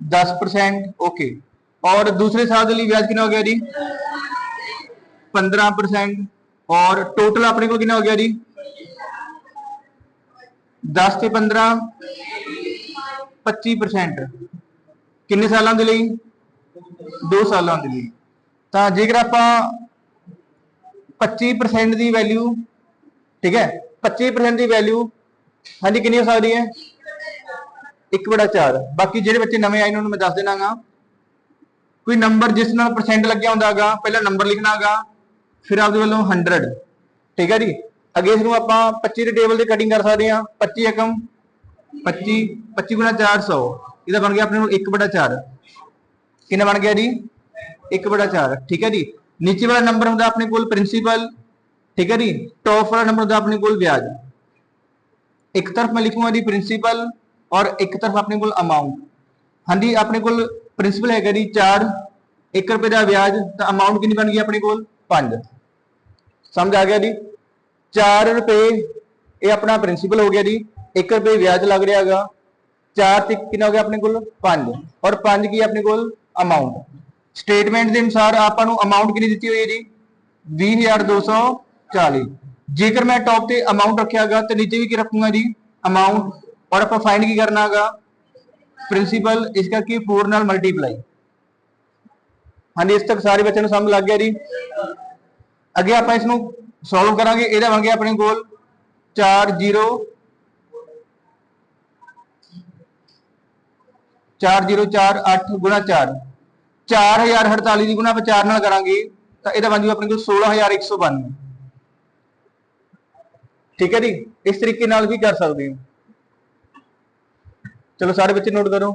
दस percent okay और दूसरे साल के लिए ब्याज कितना हो गया जी? पंद्रह परसेंट। और टोटल अपने को कितना हो गया जी? दस से पंद्रह पच्ची परसेंट। किन्ने साल के लिए दो साल के लिए तो जेकर आप पच्ची परसेंट की वैल्यू ठीक है? पच्ची परसेंट की वैल्यू हाँ जी कि हो सकती है? 4 ਬਾਕੀ ਜਿਹੜੇ ਬੱਚੇ ਨਵੇਂ ਆਏ ਨੇ, ਉਹਨਾਂ ਨੂੰ ਮੈਂ ਦੱਸ ਦੇਣਾਗਾ ਕੋਈ ਨੰਬਰ ਜਿਸ ਨਾਲ ਪਰਸੈਂਟ ਲੱਗਿਆ ਹੁੰਦਾਗਾ, ਪਹਿਲਾਂ ਨੰਬਰ ਲਿਖਣਾਗਾ, ਫਿਰ ਆਪਦੇ ਵੱਲੋਂ 100 ਠੀਕ ਹੈ ਜੀ? ਅੱਗੇ ਇਸ ਨੂੰ ਆਪਾਂ 25 ਦੇ ਟੇਬਲ ਤੇ ਕਟਿੰਗ ਕਰ ਸਕਦੇ ਹਾਂ। 25 ਏਕਮ 25 25 ਗੁਣਾ 400 ਇਹਦਾ ਬਣ ਗਿਆ ਆਪਣੇ ਨੂੰ 1 ਬੜਾ 4 ਕਿੰਨਾ ਬਣ ਗਿਆ ਜੀ? 1 ਬੜਾ 4 ਠੀਕ ਹੈ ਜੀ? ਨੀਚੇ ਵਾਲਾ ਨੰਬਰ ਹੁੰਦਾ ਆਪਣੇ ਕੋਲ ਪ੍ਰਿੰਸੀਪਲ ਠੀਕ ਹੈ ਜੀ? ਟੌਪ ਵਾਲਾ ਨੰਬਰ ਹੁੰਦਾ ਆਪਣੇ ਕੋਲ ਵਿਆਜ। ਇੱਕ ਤਰਫ ਮੈਂ ਲਿਖੂੰਗਾ ਜੀ ਪ੍ਰਿੰਸੀਪਲ ਔਰ ਇੱਕ ਤਰਫ ਆਪਣੇ ਕੋਲ ਅਮਾਉਂਟ ਹਾਂਜੀ, ਆਪਣੇ ਕੋਲ ਪ੍ਰਿੰਸੀਪਲ ਹੈਗਾ ਜੀ 4 1 ਰੁਪਏ ਦਾ ਵਿਆਜ, ਤਾਂ ਅਮਾਉਂਟ ਕਿੰਨੀ ਬਣ ਗਈ ਆਪਣੇ ਕੋਲ? 5 ਸਮਝ ਆ ਗਿਆ ਜੀ? 4 ਰੁਪਏ, ਇਹ ਆਪਣਾ ਪ੍ਰਿੰਸੀਪਲ ਹੋ ਗਿਆ ਜੀ 1 ਰੁਪਏ ਵਿਆਜ ਲੱਗ ਰਿਹਾ ਹੈਗਾ। 4 ਤੇ ਕਿੰਨਾ ਹੋ ਗਿਆ ਆਪਣੇ ਕੋਲ? 5 ਔਰ 5 ਕੀ ਆਪਣੇ ਕੋਲ? ਅਮਾਉਂਟ ਸਟੇਟਮੈਂਟ ਦੇ ਅਨੁਸਾਰ ਆਪਾਂ ਨੂੰ ਅਮਾਉਂਟ ਕਿੰਨੀ ਦਿੱਤੀ ਹੋਈ ਹੈ ਜੀ? 20240 ਜੇਕਰ ਮੈਂ ਟੌਪ ਤੇ ਅਮਾਉਂਟ ਰੱਖਿਆਗਾ ਤੇ ਨੀਚੇ ਵੀ ਕੀ ਰੱਖੂੰਗਾ ਜੀ? ਅਮਾਉਂਟ ਔਰ ਆਪਾਂ ਫਾਈਂਡ ਕੀ ਕਰਨਾ ਹੈਗਾ? ਪ੍ਰਿੰਸੀਪਲ ਇਸ ਕਰਕੇ 4 ਨਾਲ ਮਲਟੀਪਲਾਈ ਹਾਂਜੀ, ਇਸ ਤੱਕ ਸਾਰੇ ਬੱਚਿਆਂ ਨੂੰ ਸਮਝ ਲੱਗ ਗਿਆ ਜੀ? ਅੱਗੇ ਆਪਾਂ ਇਸ ਨੂੰ ਸੋਲਵ ਕਰਾਂਗੇ। ਇਹਦਾ ਵਾਂਗੇ ਆਪਣੇ ਕੋਲ 4 0 4048 ਗੁਣਾ 4 4048 ਦੀ ਗੁਣਾ ਆਪਾਂ 4 ਨਾਲ ਕਰਾਂਗੇ, ਤਾਂ ਇਹਦਾ ਬਣ ਜੂ ਆਪਣੇ ਕੋਲ 16192 ਠੀਕ ਹੈ ਜੀ? ਇਸ ਤਰੀਕੇ ਨਾਲ ਵੀ ਕਰ ਸਕਦੇ ਹੋ। ਚਲੋ ਸਾਰੇ ਬੱਚੇ ਨੋਟ ਕਰੋ